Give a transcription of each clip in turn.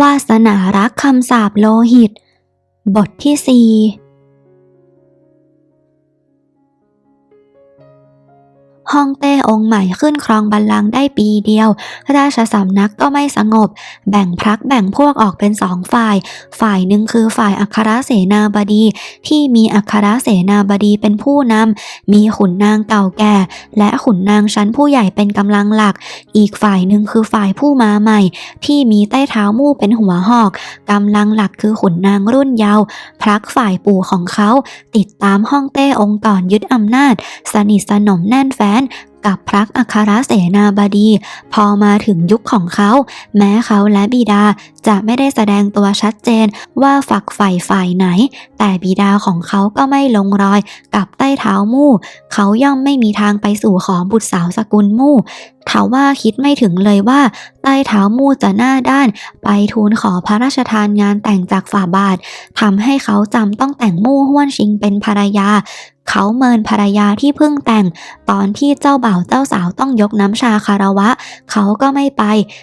วาสนารักคำสาบโลหิต บทที่สี่ ฮ่องเต้องค์ใหม่ขึ้นครองบัลลังก์ได้ปีเดียว ราชสำนักก็ไม่สงบ แบ่งพรรคแบ่งพวกออกเป็นสองฝ่าย ฝ่ายหนึ่งคือฝ่ายอัครเสนาบดี ที่มีอัครเสนาบดีเป็นผู้นำมีขุนนางเก่าแก่ และขุนนางชั้นผู้ใหญ่เป็นกำลังหลัก อีกฝ่ายหนึ่งคือฝ่ายผู้มาใหม่ ที่มีใต้เท้ามู่เป็นหัวหอกกำลังหลักคือขุนนางรุ่นเยาว์พรรคฝ่ายปู่ของเขา ติดตามฮ่องเต้องค์ก่อนยึดอำนาจ สนิทสนมแน่นแฟ้น กับพระอัครเสนาบดี พอมาถึงยุคของเขา แม้เขาและบิดาจะไม่ได้แสดงตัวชัดเจนว่าฝักใฝ่ฝ่ายไหน แต่บิดาของเขาก็ไม่ลงรอยกับใต้เท้ามู่ เขาย่อมไม่มีทางไปสู่ขอบุตรสาวสกุลมู่ ทว่าคิดไม่ถึงเลยว่า ใต้เท้ามู่จะหน้าด้าน ไปทูลขอพระราชทานงานแต่งจากฝ่าบาททำให้เขาจำต้องแต่งมู่ห้วนชิงเป็นภรรยา เขาเมินภรรยาที่เพิ่งแต่ง ตอนที่เจ้าบ่าวเจ้าสาวต้องยกน้ำชาคารวะ เขาก็ไม่ไป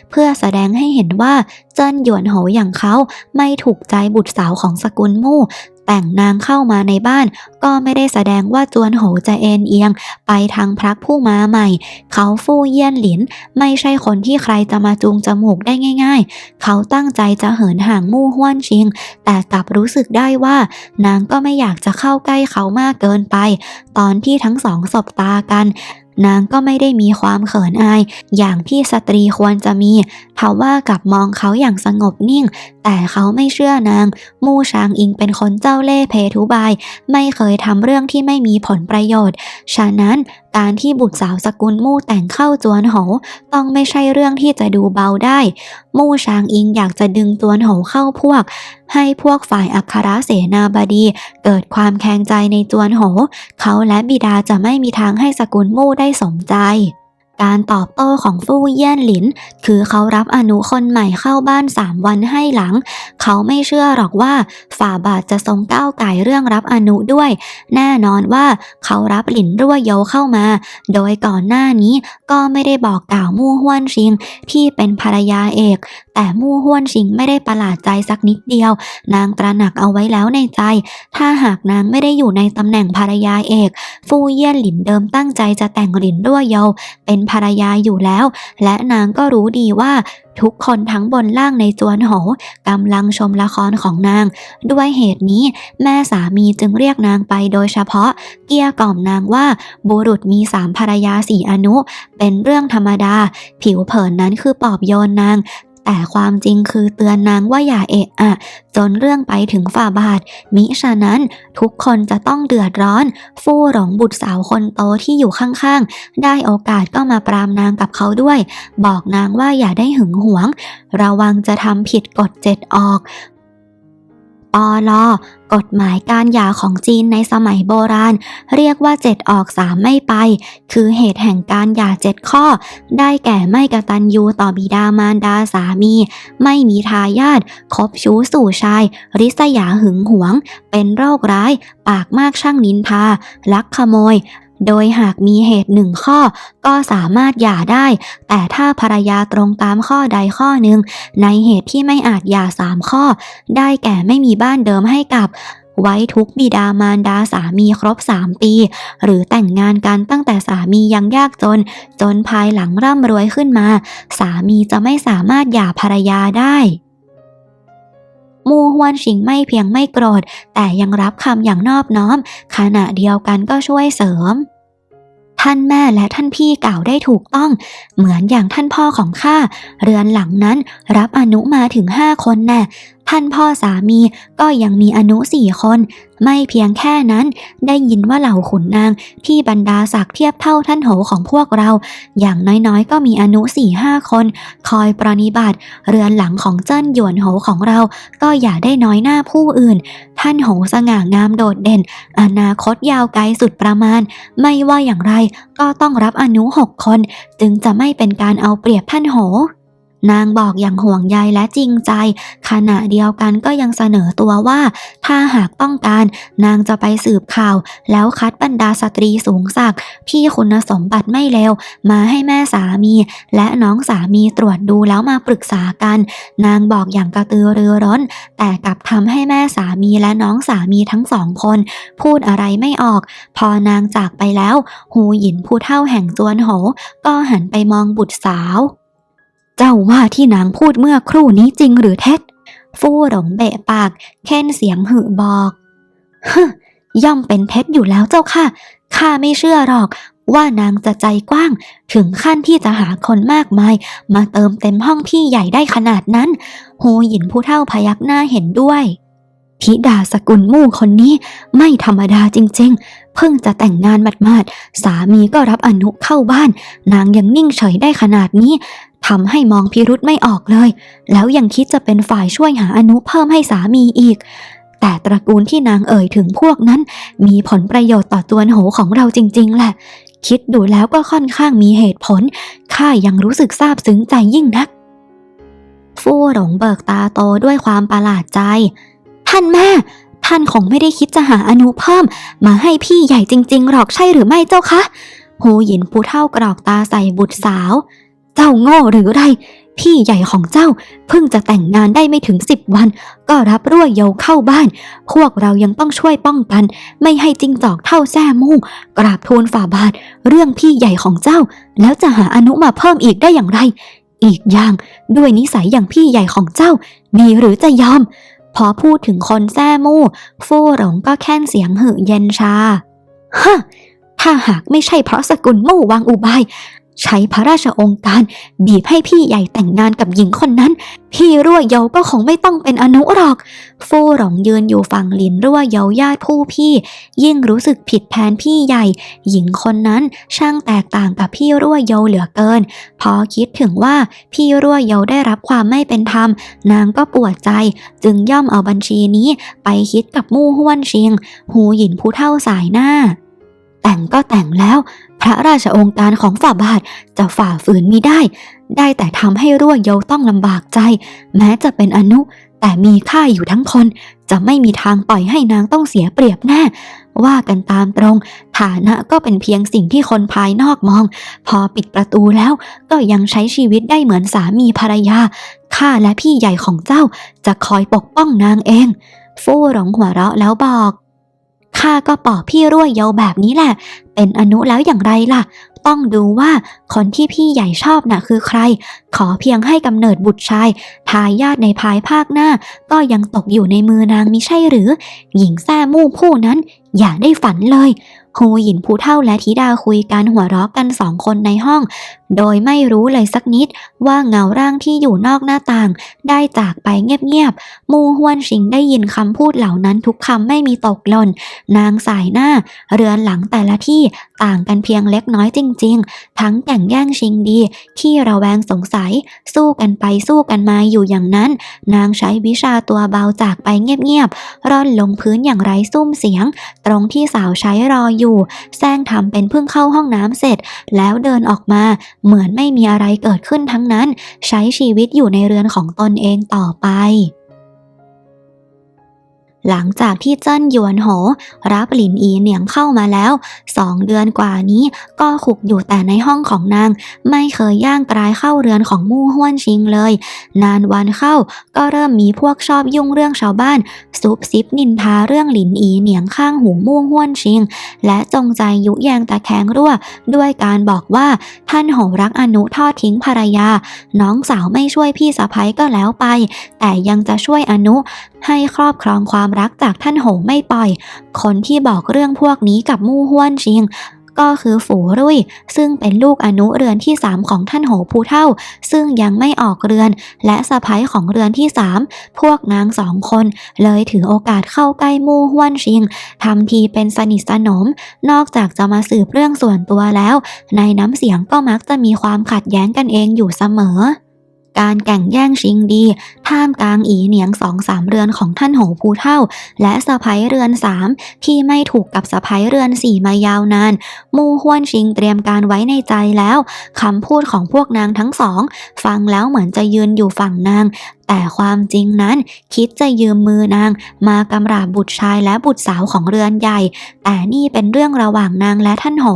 เพื่อแสดงให้เห็นว่าเจิ้นหยวนโหอย่างเขาไม่ถูกใจบุตรสาวของสกุลมู่ แต่งนางเข้ามาในบ้าน ก็ไม่ได้แสดงว่าจวนโหจะเอ็นเอียง ไปทางพระผู้มาใหม่ เขาฟู่เยี่ยนหลิน ไม่ใช่คนที่ใครจะมาจูงจมูกได้ง่าย ๆ เขาตั้งใจจะเหินห่างมู่ห้วนชิง แต่กลับรู้สึกได้ว่า นางก็ไม่อยากจะเข้าใกล้เขามากเกินไป ตอนที่ทั้งสองสบตากันนางก็ไม่ได้มีความเขินอาย อย่างที่สตรีควรจะมีทว่ากลับมองเขาอย่างสงบนิ่ง แต่เขาไม่เชื่อนาง มู่ชางอิงเป็นคนเจ้าเล่ห์เพทุบาย ไม่เคยทำเรื่องที่ไม่มีผลประโยชน์ ฉะนั้นการที่บุตรสาวสกุลมู่แต่งเข้าจวนโหต้องไม่ใช่เรื่องที่จะดูเบาได้ มู่ชางอิงอยากจะดึงจวนโหเข้าพวก ให้พวกฝ่ายอัครเสนาบดี เกิดความแข็งใจในจวนโห เขาและบิดาจะไม่มีทางให้สกุลมู่ได้สมใจ การตอบโต้ของฟู่เยี่ยนหลิน คือเขารับอนุคนใหม่เข้าบ้านสามวันให้หลัง เขาไม่เชื่อหรอกว่าฝ่าบาทจะทรงก้าวไก่เรื่องรับอนุด้วย แน่นอนว่าเขารับหลินรั่วโยเข้ามา โดยก่อนหน้านี้ก็ไม่ได้บอกกล่าวมู่ห้วนชิง ที่เป็นภรรยาเอก แต่มู่ห้วนชิงไม่ได้ประหลาดใจสักนิดเดียว นางตระหนักเอาไว้แล้วในใจ ถ้าหากนางไม่ได้อยู่ในตำแหน่งภรรยาเอก ฟู่เยี่ยนหลินเดิมตั้งใจจะแต่งหลินรั่วโยเป็นภรรยาอยู่แล้ว และนางก็รู้ดีว่าทุกคนทั้งบนล่างในจวนโหกำลังชมละครของนาง ด้วยเหตุนี้ แม่สามีจึงเรียกนางไปโดยเฉพาะ เกี้ยกล่อมนางว่าบุรุษมีสามภรรยาสี่อนุ เป็นเรื่องธรรมดา ผิวเผินนั้นคือปอบโยนนาง แต่ความจริงคือเตือนนางว่าอย่าเอะอะ จนเรื่องไปถึงฝ่าบาท มิฉะนั้นทุกคนจะต้องเดือดร้อน ฟู่หลงบุตรสาวคนโตที่อยู่ข้างๆ ได้โอกาสก็มาปรามนางกับเขาด้วย บอกนางว่าอย่าได้หึงหวง ระวังจะทำผิดกฎเจ็ดออก ปอลอกฎหมายการหย่าของจีนในสมัยโบราณ เรียกว่าเจ็ดออกสามไม่ไป คือเหตุแห่งการหย่าเจ็ดข้อ ได้แก่ไม่กตัญญูต่อบิดามารดาสามี ไม่มีทายาทคบชู้สู่ชาย ริษยาหึงหวง เป็นโรคร้าย ปากมากช่างนินทา ลักขโมย โดยหากมีเหตุหนึ่งข้อก็สามารถหย่าได้ แต่ถ้าภรรยาตรงตามข้อใดข้อหนึ่ง ในเหตุที่ไม่อาจหย่าสามข้อ ได้แก่ไม่มีบ้านเดิมให้กับไว้ทุกบิดามารดาสามีครบ 3 ปี หรือแต่งงานกันตั้งแต่สามียังยากจน จนภายหลังร่ำรวยขึ้นมา สามีจะไม่สามารถหย่าภรรยาได้มูฮวนชิงไม่เพียงไม่โกรธ แต่ยังรับคำอย่างนอบน้อม ขณะเดียวกันก็ช่วยเสริม ท่านแม่และท่านพี่กล่าวได้ถูกต้อง เหมือนอย่างท่านพ่อของข้า เรือนหลังนั้นรับอนุมาถึงห้าคนแน่ ท่านพ่อสามีก็ยังมีอนุสี่คน ไม่เพียงแค่นั้น ได้ยินว่าเหล่าขุนนางที่บรรดาศักดิ์เทียบเท่าท่านโหของพวกเรา อย่างน้อยๆ ก็มีอนุสี่ห้าคน คอยปรนิบัติ เรือนหลังของเจิ้นหยวนโหของเรา ก็อย่าได้น้อยหน้าผู้อื่น ท่านโหสง่างามโดดเด่น อนาคตยาวไกลสุดประมาณ ไม่ว่าอย่างไรก็ต้องรับอนุหกคน จึงจะไม่เป็นการเอาเปรียบท่านโห นางบอกอย่างห่วงใยและจริงใจ ขณะเดียวกันก็ยังเสนอตัวว่า ถ้าหากต้องการนางจะไปสืบข่าว แล้วคัดบรรดาสตรีสูงศักดิ์ที่คุณสมบัติไม่เลวมาให้แม่สามี และน้องสามีตรวจดูแล้วมาปรึกษากัน นางบอกอย่างกระตือรือร้น แต่กลับทำให้แม่สามีและน้องสามีทั้งสองคน พูดอะไรไม่ออก พอนางจากไปแล้ว หูหยินผู้เท่าแห่งจวนโหก็หันไปมองบุตรสาว เจ้าว่าที่นางพูดเมื่อครู่นี้จริงหรือเท็จ ฟู่หลงเบะปากเค้นเสียงหึบอกฮึย่อมเป็นเท็จอยู่แล้วเจ้าค่ะ ข้าไม่เชื่อหรอกว่านางจะใจกว้าง ถึงขั้นที่จะหาคนมากมาย มาเติมเต็มห้องพี่ใหญ่ได้ขนาดนั้นหูหยินผู้เท่าพยักหน้าเห็นด้วย ธิดาสกุลมู่คนนี้ไม่ธรรมดาจริง ๆ เพิ่งจะแต่งงานหมาดๆสามีก็รับอนุเข้าบ้าน นางยังนิ่งเฉยได้ขนาดนี้ทำให้มองพิรุธไม่ออกเลย แล้วยังคิดจะเป็นฝ่ายช่วยหาอนุเพิ่มให้สามีอีก แต่ตระกูลที่นางเอ่ยถึงพวกนั้น มีผลประโยชน์ต่อตัวโหของเราจริง ๆ แหละ คิดดูแล้วก็ค่อนข้างมีเหตุผล ข้ายังรู้สึกซาบซึ้งใจยิ่งนัก ฟู่หลงเบิกตาโตด้วยความประหลาดใจ ท่านแม่ ท่านคงไม่ได้คิดจะหาอนุเพิ่ม มาให้พี่ใหญ่จริง ๆ หรอกใช่หรือไม่เจ้าคะหูหยินผู้เท่ากรอกตาใส่บุตรสาว เจ้าโง่หรือไร พี่ใหญ่ของเจ้าเพิ่งจะแต่งงานได้ไม่ถึงสิบวัน ก็รับรั่วเยาเข้าบ้าน พวกเรายังต้องช่วยป้องกัน ไม่ให้จิงจอกเท่าแซ่มู่กราบทูลฝ่าบาท เรื่องพี่ใหญ่ของเจ้า แล้วจะหาอนุมาเพิ่มอีกได้อย่างไร อีกอย่างด้วยนิสัยอย่างพี่ใหญ่ของเจ้า มีหรือจะยอม พอพูดถึงคนแซ่มู่ ฟู่หลงก็แค่นเสียงหึเย็นชาฮะถ้าหากไม่ใช่เพราะสกุลมู่วางอุบาย ใช้พระราชองค์การบีบให้พี่ใหญ่แต่งงานกับหญิงคนนั้น พี่รั่วเยาก็คงไม่ต้องเป็นอนุหรอก ฟู่หลงยืนอยู่ฝั่งหลินรั่วเยาญาติผู้พี่ ยิ่งรู้สึกผิดแทนพี่ใหญ่ หญิงคนนั้นช่างแตกต่างกับพี่รั่วเยาเหลือเกิน พอคิดถึงว่าพี่รั่วเยาได้รับความไม่เป็นธรรม นางก็ปวดใจ จึงย่อมเอาบัญชีนี้ไปคิดกับมู่ห้วนชิงหูหยินผู้เท่าสายหน้า แต่งก็แต่งแล้ว พระราชองค์การของฝ่าบาทจะฝ่าฝืนมิได้ ได้แต่ทำให้รั่วเยาต้องลำบากใจ แม้จะเป็นอนุ แต่มีค่าอยู่ทั้งคน จะไม่มีทางปล่อยให้นางต้องเสียเปรียบแน่ ว่ากันตามตรง ฐานะก็เป็นเพียงสิ่งที่คนภายนอกมอง พอปิดประตูแล้วก็ยังใช้ชีวิตได้เหมือนสามีภรรยาข้าและพี่ใหญ่ของเจ้าจะคอยปกป้องนางเอง ฟู่หลงหัวเราะแล้วบอก ข้าก็ปอบพี่รั่วเยาแบบนี้แหละ เป็นอนุแล้วอย่างไรล่ะ ต้องดูว่าคนที่พี่ใหญ่ชอบน่ะคือใคร ขอเพียงให้กำเนิดบุตรชาย ทายาทในภายภาคหน้า ก็ยังตกอยู่ในมือนางมิใช่หรือ หญิงแซ่มู่ผู้นั้นอย่าได้ฝันเลย ฮูหยินผู้เท่าและธิดาคุยกันหัวเราะกันสองคนในห้อง โดยไม่รู้เลยสักนิดว่าเงาร่างที่อยู่นอกหน้าต่าง ได้จากไปเงียบๆ มูฮวนชิงได้ยินคำพูดเหล่านั้นทุกคำไม่มีตกหล่น นางสายหน้า เรือนหลังแต่ละที่ต่างกันเพียงเล็กน้อยจริง ๆ ทั้งแก่งแย่งชิงดี ที่ระแวงสงสัย สู้กันไปสู้กันมาอยู่อย่างนั้น นางใช้วิชาตัวเบาจากไปเงียบๆ ร่อนลงพื้นอย่างไร้ซุ้มเสียง ตรงที่สาวใช้รออยู่แซงทำเป็นเพิ่งเข้าห้องน้ำเสร็จ แล้วเดินออกมาเหมือนไม่มีอะไรเกิดขึ้นทั้งนั้น ใช้ชีวิตอยู่ในเรือนของตนเองต่อไป หลังจากที่เจิ้นหยวนโห รับหลินอีเหนียงเข้ามาแล้วสองเดือนกว่านี้ก็ขุกอยู่แต่ในห้องของนาง ไม่เคยย่างกรายเข้าเรือนของมู่ห้วนชิงเลย นานวันเข้าก็เริ่มมีพวกชอบยุ่งเรื่องชาวบ้าน ซุบซิบนินทาเรื่องหลินอีเหนียงข้างหูมู่ห้วนชิง และจงใจยุแยงตะแคงรั่ว ด้วยการบอกว่าท่านโหรักอนุทอดทิ้งภรรยา น้องสาวไม่ช่วยพี่สะพ้ยก็แล้วไป แต่ยังจะช่วยอนุ ให้ครอบครองความรักจากท่านโหไม่ปล่อย คนที่บอกเรื่องพวกนี้กับมู่ห้วนชิงก็คือฝูรุ่ย ซึ่งเป็นลูกอนุเรือนที่สามของท่านโหภูเท่า ซึ่งยังไม่ออกเรือน และสะพ้ายของเรือนที่สามพวกนางสองคน เลยถือโอกาสเข้าใกล้มู่ห้วนชิงทำทีเป็นสนิทสนม นอกจากจะมาสืบเรื่องส่วนตัวแล้ว ในน้ำเสียงก็มักจะมีความขัดแย้งกันเองอยู่เสมอ การแก่งแย่งชิงดี ท่ามกลางอีเหนียงสองสามเรือนของท่านโหภูเท่า และสะพ้ยเรือนสามที่ไม่ถูกกับสะพ้ยเรือนสี่มายาวนาน มู่ห้วนชิงเตรียมการไว้ในใจแล้วคำพูดของพวกนางทั้งสอง ฟังแล้วเหมือนจะยืนอยู่ฝั่งนาง แต่ความจริงนั้นคิดจะยืมมือนาง มากำราบบุตรชายและบุตรสาวของเรือนใหญ่ แต่นี่เป็นเรื่องระหว่างนางและท่านโห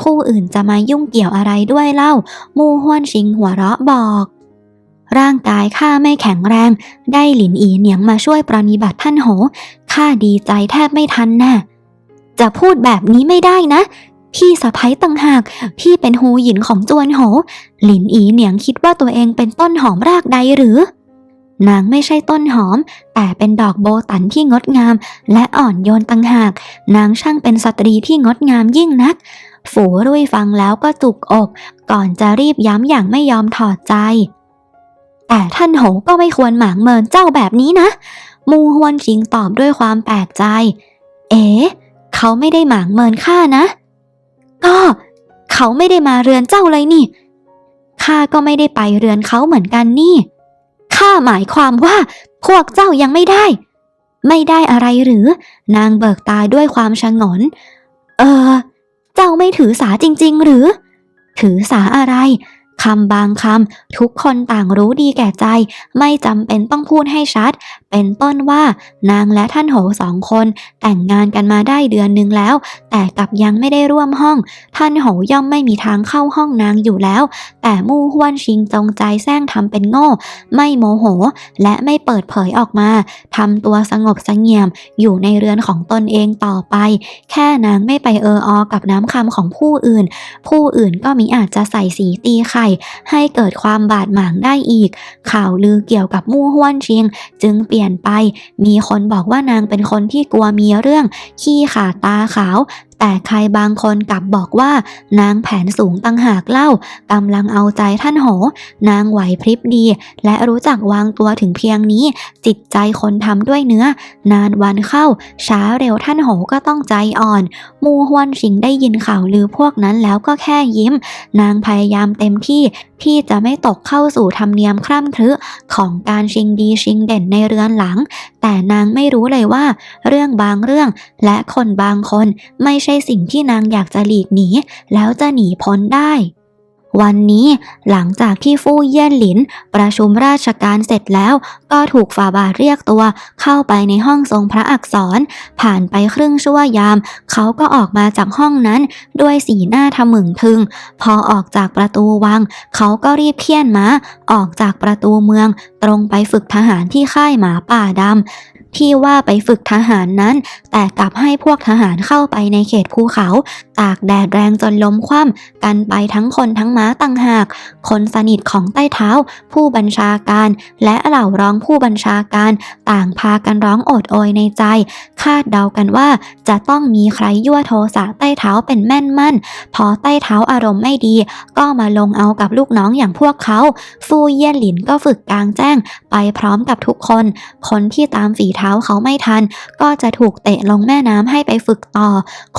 ผู้อื่นจะมายุ่งเกี่ยวอะไรด้วยเล่า มู่ห้วนชิงหัวเราะบอก ร่างกายข้าไม่แข็งแรง ได้หลินอีเหนียงมาช่วยปรนนิบัติท่านโหข้าดีใจแทบไม่ทันแน่ะจะพูดแบบนี้ไม่ได้นะ พี่สะพ้ยต่างหาก พี่เป็นฮูหยินของจวนโห หลินอีเหนียงคิดว่าตัวเองเป็นต้นหอมรากใดหรือ นางไม่ใช่ต้นหอม แต่เป็นดอกโบตันที่งดงาม และอ่อนโยนต่างหาก นางช่างเป็นสตรีที่งดงามยิ่งนัก ฝูรุ่ยฟังแล้วก็จุกอก ก่อนจะรีบย้ำอย่างไม่ยอมถอดใจ แต่ท่านโหก็ไม่ควรหมางเมินเจ้าแบบนี้นะ มูฮวนชิงตอบด้วยความแปลกใจ เอ๋เขาไม่ได้หมางเมินข้านะ ก็เขาไม่ได้มาเรือนเจ้าเลยนี่ ข้าก็ไม่ได้ไปเรือนเขาเหมือนกันนี่ ข้าหมายความว่าพวกเจ้ายังไม่ได้ ไม่ได้อะไรหรือ นางเบิกตาด้วยความชงน เออ เจ้าไม่ถือสาจริง ๆ หรือ ถือสาอะไร คำบางคำทุกคนต่างรู้ดีแก่ใจ ไม่จำเป็นต้องพูดให้ชัด เป็นต้นว่า นางและท่านโหสองคน แต่งงานกันมาได้เดือนหนึ่งแล้ว แต่กลับยังไม่ได้ร่วมห้อง ท่านโหย่อมไม่มีทางเข้าห้องนางอยู่แล้ว แต่มู่ห้วนชิงจงใจแซงทำเป็นโง่ ไม่โมโห และไม่เปิดเผยออกมาทำตัวสงบเสงี่ยม อยู่ในเรือนของตนเองต่อไป แค่นางไม่ไปเอออกับน้ำคำของผู้อื่น ผู้อื่นก็มิอาจจะใส่สีตีไข่ให้เกิดความบาดหมางได้อีก ข่าวลือเกี่ยวกับมู่ห้วนชิง จึงเปลี่ยนไป มีคนบอกว่านางเป็นคนที่กลัวมีเรื่อง ขี้ขาตาขาว แต่ใครบางคนกลับบอกว่านางแผนสูงตั้งหากเล่ากำลังเอาใจท่านโห นางไหวพริบดี และรู้จักวางตัวถึงเพียงนี้ จิตใจคนทำด้วยเนื้อ นานวันเข้า ช้าเร็วท่านโหก็ต้องใจอ่อน มูฮวนชิงได้ยินข่าวลือพวกนั้นแล้วก็แค่ยิ้ม นางพยายามเต็มที่ที่จะไม่ตกเข้าสู่ธรรมเนียมคร่ำครึของการชิงดีชิงเด่นในเรือนหลัง แต่นางไม่รู้เลยว่า เรื่องบางเรื่องและคนบางคนไม่ใช่สิ่งที่นางอยากจะหลีกหนี แล้วจะหนีพ้นได้ วันนี้หลังจากที่ฟู่เยี่ยนหลิน ประชุมราชการเสร็จแล้ว ก็ถูกฝ่าบาทเรียกตัว เข้าไปในห้องทรงพระอักษร ผ่านไปครึ่งชั่วยาม เขาก็ออกมาจากห้องนั้น ด้วยสีหน้าทะมึงทึง พอออกจากประตูวัง เขาก็รีบเคี่ยนม้าออกจากประตูเมือง ตรงไปฝึกทหารที่ค่ายหมาป่าดำ ที่ว่าไปฝึกทหารนั้น แต่กลับให้พวกทหารเข้าไปในเขตภูเขา ตากแดดแรงจนล้มคว่ำกันไปทั้งคนทั้งม้าต่างหาก คนสนิทของใต้เท้า ผู้บัญชาการ และเหล่ารองผู้บัญชาการ ต่างพากันร้องโอดโอยในใจ คาดเดากันว่าจะต้องมีใครยั่วโทสะใต้เท้าเป็นแม่นมั่น พอใต้เท้าอารมณ์ไม่ดี ก็มาลงเอากับลูกน้องอย่างพวกเขา ฟู่เยี่ยนหลินก็ฝึกกลางแจ้ง ไปพร้อมกับทุกคน คนที่ตามฝีเท้าเขาไม่ทัน ก็จะถูกเตะลงแม่น้ำให้ไปฝึกต่อ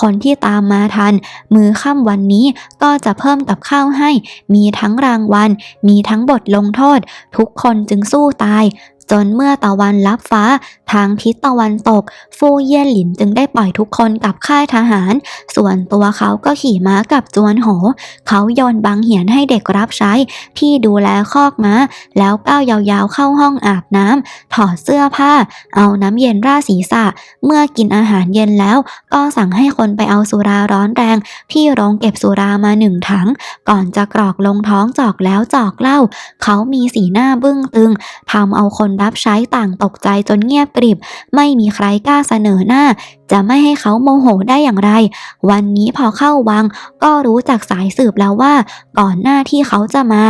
คนที่ตามมาทัน มือค่ำวันนี้ก็จะเพิ่มกับข้าวให้ มีทั้งรางวัล มีทั้งบทลงโทษ ทุกคนจึงสู้ตาย จนเมื่อตะวันลับฟ้าทางทิศตะวันตก ฟู่เยี่ยนหลินจึงได้ปล่อยทุกคนกลับค่ายทหาร ส่วนตัวเขาก็ขี่ม้ากับจวนโห เขาโยนบังเหียนให้เด็กรับใช้ที่ดูแลคอกม้า แล้วก้าวยาวๆเข้าห้องอาบน้ำถอดเสื้อผ้า เอาน้ำเย็นราดศีรษะ เมื่อกินอาหารเย็นแล้ว ก็สั่งให้คนไปเอาสุราร้อนแรง ที่โรงเก็บสุรามาหนึ่งถัง ก่อนจะกรอกลงท้องจอกแล้วจอกเล่า เขามีสีหน้าบึ้งตึงทำเอาคนรับใช้ต่างตกใจจนเงียบกริบ ไม่มีใครกล้าเสนอหน้า จะไม่ให้เขาโมโหได้อย่างไร วันนี้พอเข้าวังก็รู้จากสายสืบแล้วว่า ก่อนหน้าที่เขาจะมา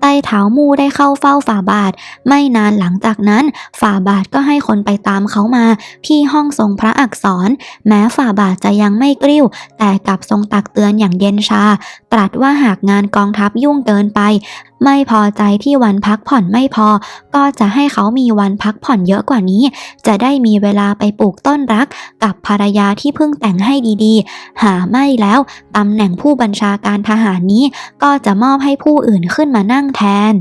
ใต้เท้ามู่ได้เข้าเฝ้าฝ่าบาท ไม่นานหลังจากนั้นฝ่าบาทก็ให้คนไปตามเขามา ที่ห้องทรงพระอักษร แม้ฝ่าบาทจะยังไม่กริ้ว แต่กลับทรงตักเตือนอย่างเย็นชา ตรัสว่าหากงานกองทัพยุ่งเกินไป ไม่พอใจที่วันพักผ่อนไม่พอ ก็จะให้เขามีวันพักผ่อนเยอะกว่านี้ จะได้มีเวลาไปปลูกต้นรัก กับภรรยาที่เพิ่งแต่งให้ดีๆ หาไม่แล้วตำแหน่งผู้บัญชาการทหารนี้ ก็จะมอบให้ผู้อื่นขึ้นมานั่งแทน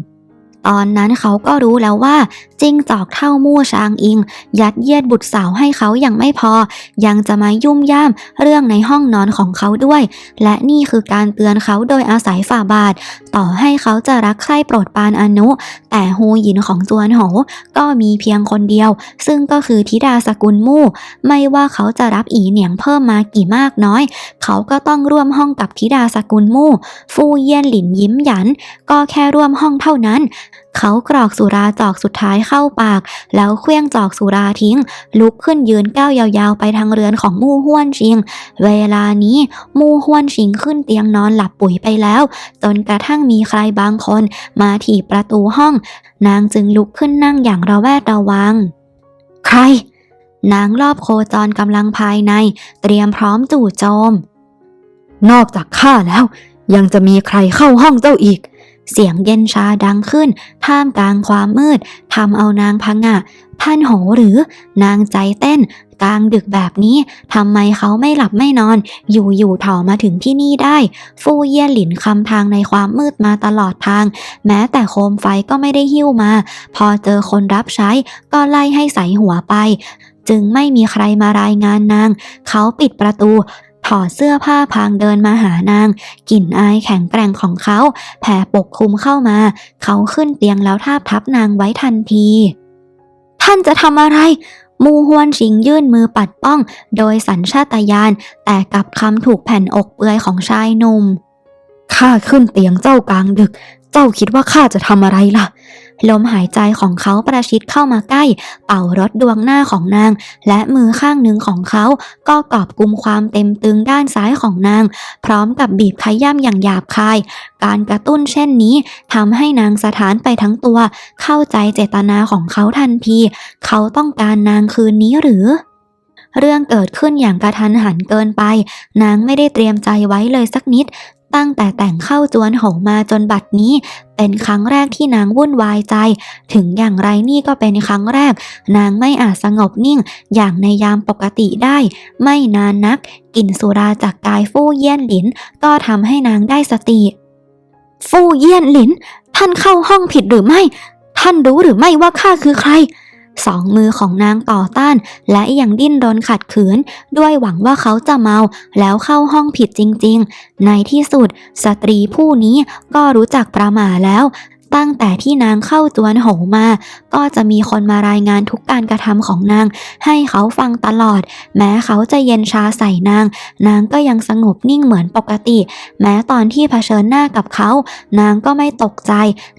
ตอนนั้นเขาก็รู้แล้วว่า จิ้งจอกเท่ามู่ชางอิง ยัดเยียดบุตรสาวให้เขาอย่างไม่พอ ยังจะมายุ่มย่ามเรื่องในห้องนอนของเขาด้วย และนี่คือการเตือนเขาโดยอาศัยฝ่าบาท ต่อให้เขาจะรักใคร่โปรดปานอนุ แต่ฮูหยินของจวนโหก็มีเพียงคนเดียว ซึ่งก็คือธิดาสกุลมู่ ไม่ว่าเขาจะรับอีเหนียงเพิ่มมากี่มากน้อย เขาก็ต้องร่วมห้องกับธิดาสกุลมู่ ฟู่เยี่ยนหลินยิ้มหยัน ก็แค่ร่วมห้องเท่านั้น เขากรอกสุราจอกสุดท้ายเข้าปาก แล้วเคลื่องจอกสุราทิ้ง ลุกขึ้นยืนก้าวยาวๆ ไปทางเรือนของมู่ห้วนชิง เวลานี้มู่ห้วนชิงขึ้นเตียงนอนหลับปุ๋ยไปแล้ว จนกระทั่งมีใครบางคนมาถีบประตูห้อง นางจึงลุกขึ้นนั่งอย่างระแวดระวัง ใคร นางรอบโคจรกำลังภายใน เตรียมพร้อมจู่โจม นอกจากข้าแล้ว ยังจะมีใครเข้าห้องเจ้าอีก เสียงเย็นชาดังขึ้น ท่ามกลางความมืดทำเอานางพังงะท่านโหหรือนางใจเต้น กลางดึกแบบนี้ทำไมเขาไม่หลับไม่นอน อยู่ๆถอมาถึงที่นี่ได้ ฟู่เยี่ยหลินคำทางในความมืดมาตลอดทาง แม้แต่โคมไฟก็ไม่ได้หิ้วมา พอเจอคนรับใช้ก็ไล่ให้ใส่หัวไปจึงไม่มีใครมารายงานนาง เขาปิดประตู ถอดเสื้อผ้าพางเดินมาหานาง กลิ่นอายแข็งแกร่งของเขาแผ่ปกคลุมเข้ามา เขาขึ้นเตียงแล้วทาบทับนางไว้ทันที ท่านจะทำอะไร มูฮวนชิงยื่นมือปัดป้อง โดยสัญชาตญาณแต่กับคำถูกแผ่นอกเปือยของชายหนุ่มข้าขึ้นเตียงเจ้ากลางดึก เจ้าคิดว่าข้าจะทำอะไรล่ะ ลมหายใจของเขาประชิดเข้ามาใกล้ เป่ารถดวงหน้าของนาง และมือข้างหนึ่งของเขาก็กอบกุมความเต็มตึงด้านซ้ายของนาง พร้อมกับบีบขย้ำอย่างหยาบคาย การกระตุ้นเช่นนี้ทำให้นางสถานไปทั้งตัว เข้าใจเจตนาของเขาทันที เขาต้องการนางคืนนี้หรือเรื่องเกิดขึ้นอย่างกระทันหันเกินไป นางไม่ได้เตรียมใจไว้เลยสักนิด ตั้งแต่แต่งเข้าจวนหงมาจนบัดนี้ เป็นครั้งแรกที่นางวุ่นวายใจ ถึงอย่างไรนี่ก็เป็นครั้งแรก นางไม่อาจสงบนิ่งอย่างในยามปกติได้ ไม่นานนักกลิ่นสุราจากกายฟู่เยี่ยนหลิน ก็ทำให้นางได้สติ ฟู่เยี่ยนหลิน ท่านเข้าห้องผิดหรือไม่ ท่านรู้หรือไม่ว่าข้าคือใคร สองมือของนางต่อต้าน และยังดิ้นรนขัดขืน ด้วยหวังว่าเขาจะเมาแล้วเข้าห้องผิดจริง ๆ ในที่สุด สตรีผู้นี้ก็รู้จักประหมาแล้วตั้งแต่ที่นางเข้าจวนโหมา ก็จะมีคนมารายงานทุกการกระทำของนาง ให้เขาฟังตลอด แม้เขาจะเย็นชาใส่นาง นางก็ยังสงบนิ่งเหมือนปกติ แม้ตอนที่เผชิญหน้ากับเขา นางก็ไม่ตกใจ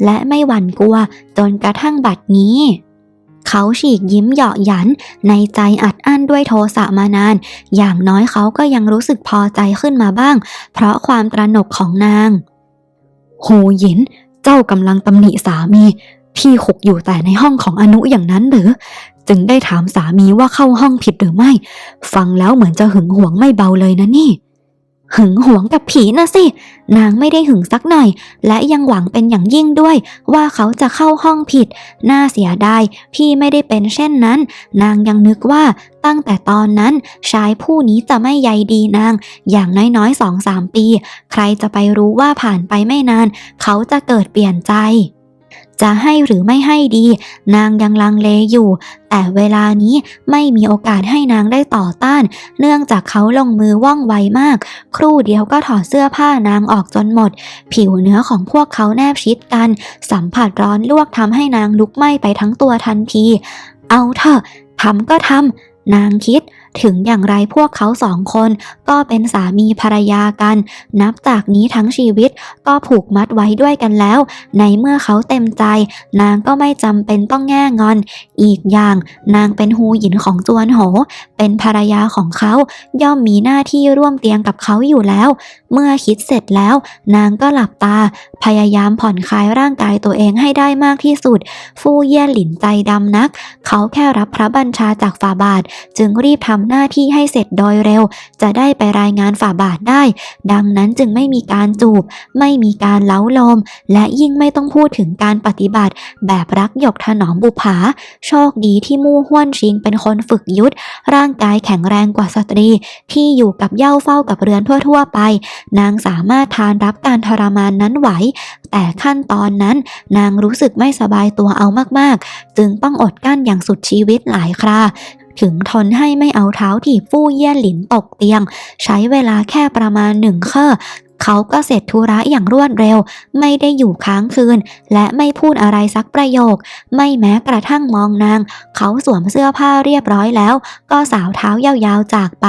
และไม่หวั่นกลัว จนกระทั่งบัดนี้ เขาฉีกยิ้มเหยาะหยัน ในใจอัดอั้นด้วยโทสะมานาน อย่างน้อยเขาก็ยังรู้สึกพอใจขึ้นมาบ้าง เพราะความตระหนกของนาง โหหยิน เจ้ากำลังตำหนิสามีที่ขกอยู่แต่ในห้องของอนุอย่างนั้นหรือ จึงได้ถามสามีว่าเข้าห้องผิดหรือไม่ ฟังแล้วเหมือนจะหึงหวงไม่เบาเลยนะนี่ หึงหวงกับผีนะสิ นางไม่ได้หึงสักหน่อย และยังหวังเป็นอย่างยิ่งด้วย ว่าเขาจะเข้าห้องผิด น่าเสียดายที่ไม่ได้เป็นเช่นนั้น นางยังนึกว่าตั้งแต่ตอนนั้นชายผู้นี้จะไม่ใยดีนาง อย่างน้อยๆสองสามปี ใครจะไปรู้ว่าผ่านไปไม่นาน เขาจะเกิดเปลี่ยนใจ จะให้หรือไม่ให้ดี นางยังลังเลอยู่ แต่เวลานี้ไม่มีโอกาสให้นางได้ต่อต้าน เนื่องจากเขาลงมือว่องไวมาก ครู่เดียวก็ถอดเสื้อผ้านางออกจนหมด ผิวเนื้อของพวกเขาแนบชิดกัน สัมผัสร้อนลวกทำให้นางลุกไหม้ไปทั้งตัวทันที เอาเถอะทำก็ทำนางคิด ถึงอย่างไรพวกเขาสองคนก็เป็นสามีภรรยากัน นับจากนี้ทั้งชีวิตก็ผูกมัดไว้ด้วยกันแล้ว ในเมื่อเขาเต็มใจ นางก็ไม่จำเป็นต้องแง่งอน อีกอย่างนางเป็นฮูหยินของจวนโห เป็นภรรยาของเขาย่อมมีหน้าที่ร่วมเตียงกับเขาอยู่แล้ว เมื่อคิดเสร็จแล้ว นางก็หลับตา พยายามผ่อนคลายร่างกายตัวเองให้ได้มากที่สุด ฟู่เย่หลินใจดำนัก เขาแค่รับพระบัญชาจากฝ่าบาท จึงรีบทำำหน้าที่ให้เสร็จโดยเร็ว จะได้ไปรายงานฝ่าบาทได้ ดังนั้นจึงไม่มีการจูบ ไม่มีการเล้าลม และยิ่งไม่ต้องพูดถึงการปฏิบัติ แบบรักหยกถนอมบุภาโชคดีที่มู่ห้วนชิงเป็นคนฝึกยุทธร่างกายแข็งแรงกว่าสตรี ที่อยู่กับเย้าเฝ้ากับเรือนทั่วๆไป นางสามารถทานรับการทรมานนั้นไหว แต่ขั้นตอนนั้นนางรู้สึกไม่สบายตัวเอามากๆ จึงต้องอดกั้นอย่างสุดชีวิตหลายครา ถึงทนให้ไม่เอาเท้าถีบฟู่เยี่ยหลินตกเตียง ใช้เวลาแค่ประมาณหนึ่งเคอเขาก็เสร็จธุระอย่างรวดเร็ว ไม่ได้อยู่ค้างคืน และไม่พูดอะไรสักประโยค ไม่แม้กระทั่งมองนาง เขาสวมเสื้อผ้าเรียบร้อยแล้ว ก็สาวเท้ายาวๆจากไป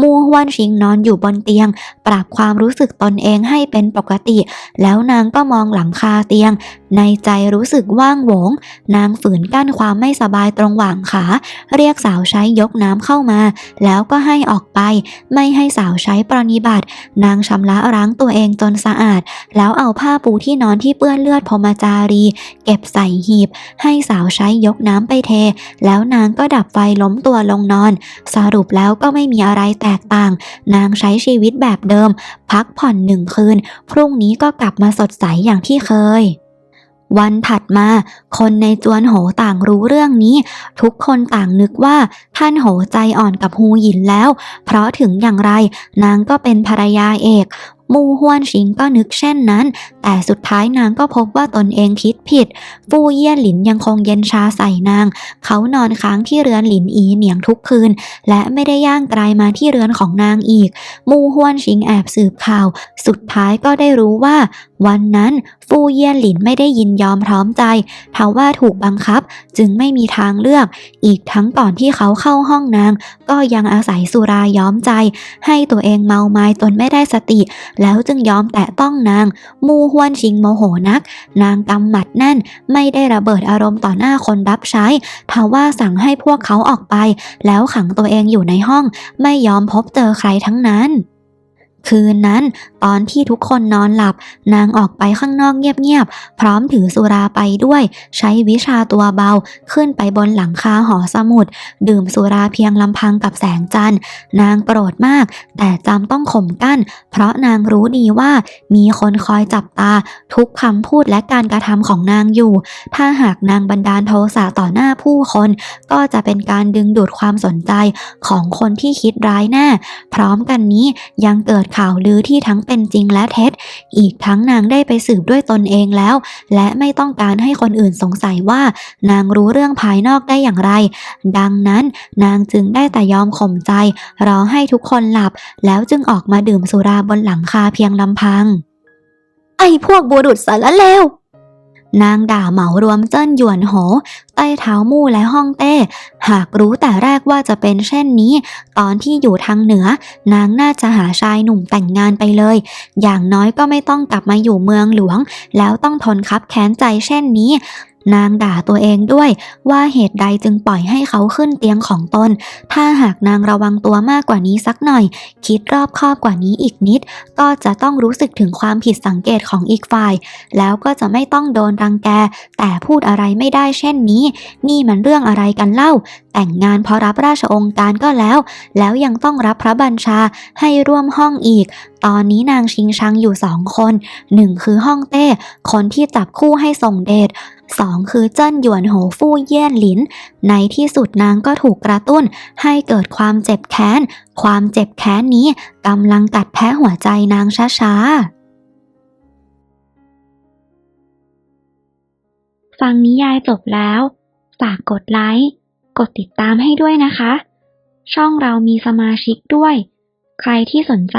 มูฮวนชิงนอนอยู่บนเตียง ปรับความรู้สึกตนเองให้เป็นปกติ แล้วนางก็มองหลังคาเตียง ในใจรู้สึกว่างโหวง นางฝืนกั้นความไม่สบายตรงหว่างขา เรียกสาวใช้ยกน้ำเข้ามา แล้วก็ให้ออกไป ไม่ให้สาวใช้ปรนิบัติ นางชำระล้างตัวเองจนสะอาด แล้วเอาผ้าปูที่นอนที่เปื้อนเลือดพมจารี เก็บใส่หีบ ให้สาวใช้ยกน้ำไปเท แล้วนางก็ดับไฟล้มตัวลงนอน สรุปแล้วก็ไม่มีอะไรแตกต่าง นางใช้ชีวิตแบบเดิม พักผ่อนหนึ่งคืน พรุ่งนี้ก็กลับมาสดใสอย่างที่เคย วันถัดมา คนในจวนโหต่างรู้เรื่องนี้ ทุกคนต่างนึกว่าท่านโหใจอ่อนกับฮูหยินแล้ว เพราะถึงอย่างไรนางก็เป็นภรรยาเอก มูฮวนชิงก็นึกเช่นนั้น แต่สุดท้ายนางก็พบว่าตนเองคิดผิด ฟู่เยี่ยนหลินยังคงเย็นชาใส่นาง เขานอนค้างที่เรือนหลินอีเหนียงทุกคืน และไม่ได้ย่างไกลมาที่เรือนของนางอีก มูฮวนชิงแอบสืบข่าว สุดท้ายก็ได้รู้ว่า วันนั้นฟู่เยี่ยนหลินไม่ได้ยินยอมพร้อมใจทว่าถูกบังคับจึงไม่มีทางเลือก อีกทั้งก่อนที่เขาเข้าห้องนาง ก็ยังอาศัยสุราย้อมใจ ให้ตัวเองเมาไม้จนไม่ได้สติแล้วจึงยอมแตะต้องนาง มูฮวนชิงโมโหนัก นางกำหมัดแน่น ไม่ได้ระเบิดอารมณ์ต่อหน้าคนรับใช้ทว่าสั่งให้พวกเขาออกไป แล้วขังตัวเองอยู่ในห้อง ไม่ยอมพบเจอใครทั้งนั้น คืนนั้น ตอนที่ทุกคนนอนหลับ นางออกไปข้างนอกเงียบๆ พร้อมถือสุราไปด้วย ใช้วิชาตัวเบาขึ้นไปบนหลังคาหอสมุด ดื่มสุราเพียงลำพังกับแสงจันทร์ นางโกรธมาก แต่จำต้องข่มกั้น เพราะนางรู้ดีว่ามีคนคอยจับตา ทุกคำพูดและการกระทำของนางอยู่ ถ้าหากนางบันดาลโทสะต่อหน้าผู้คน ก็จะเป็นการดึงดูดความสนใจของคนที่คิดร้ายแน่ พร้อมกันนี้ยังเกิดข่าวลือที่ทั้งเป็นจริงและเท็จ อีกทั้งนางได้ไปสืบด้วยตนเองแล้ว และไม่ต้องการให้คนอื่นสงสัยว่า นางรู้เรื่องภายนอกได้อย่างไร ดังนั้นนางจึงได้แต่ยอมข่มใจ รอให้ทุกคนหลับ แล้วจึงออกมาดื่มสุราบนหลังคาเพียงลำพัง ไอ้พวกบุรุษสารเลว นางด่าเหมารวมเจิ้นหยวนโห ใต้เท้ามู่และห้องเต้ หากรู้แต่แรกว่าจะเป็นเช่นนี้ ตอนที่อยู่ทางเหนือ นางน่าจะหาชายหนุ่มแต่งงานไปเลย อย่างน้อยก็ไม่ต้องกลับมาอยู่เมืองหลวง แล้วต้องทนคับแค้นใจเช่นนี้ นางด่าตัวเองด้วยว่าเหตุใดจึงปล่อยให้เขาขึ้นเตียงของตน ถ้าหากนางระวังตัวมากกว่านี้สักหน่อย คิดรอบคอบกว่านี้อีกนิด ก็จะต้องรู้สึกถึงความผิดสังเกตของอีกฝ่าย แล้วก็จะไม่ต้องโดนรังแก แต่พูดอะไรไม่ได้เช่นนี้ นี่มันเรื่องอะไรกันเล่า แต่งงานเพราะรับราชองค์การก็แล้ว แล้วยังต้องรับพระบัญชาให้ร่วมห้องอีก ตอนนี้นางชิงชังอยู่สองคนหนึ่งคือห้องเต้ คนที่จับคู่ให้ส่งเดชสองคือเจิ้นหยวนโหฟู่เยี่ยนหลิน ในที่สุดนางก็ถูกกระตุ้นให้เกิดความเจ็บแค้น ความเจ็บแค้นนี้กำลังกัดแทะหัวใจนางช้าๆฟังนิยายจบแล้ว ฝากกดไลค์ กดติดตามให้ด้วยนะคะ ช่องเรามีสมาชิกด้วย ใครที่สนใจ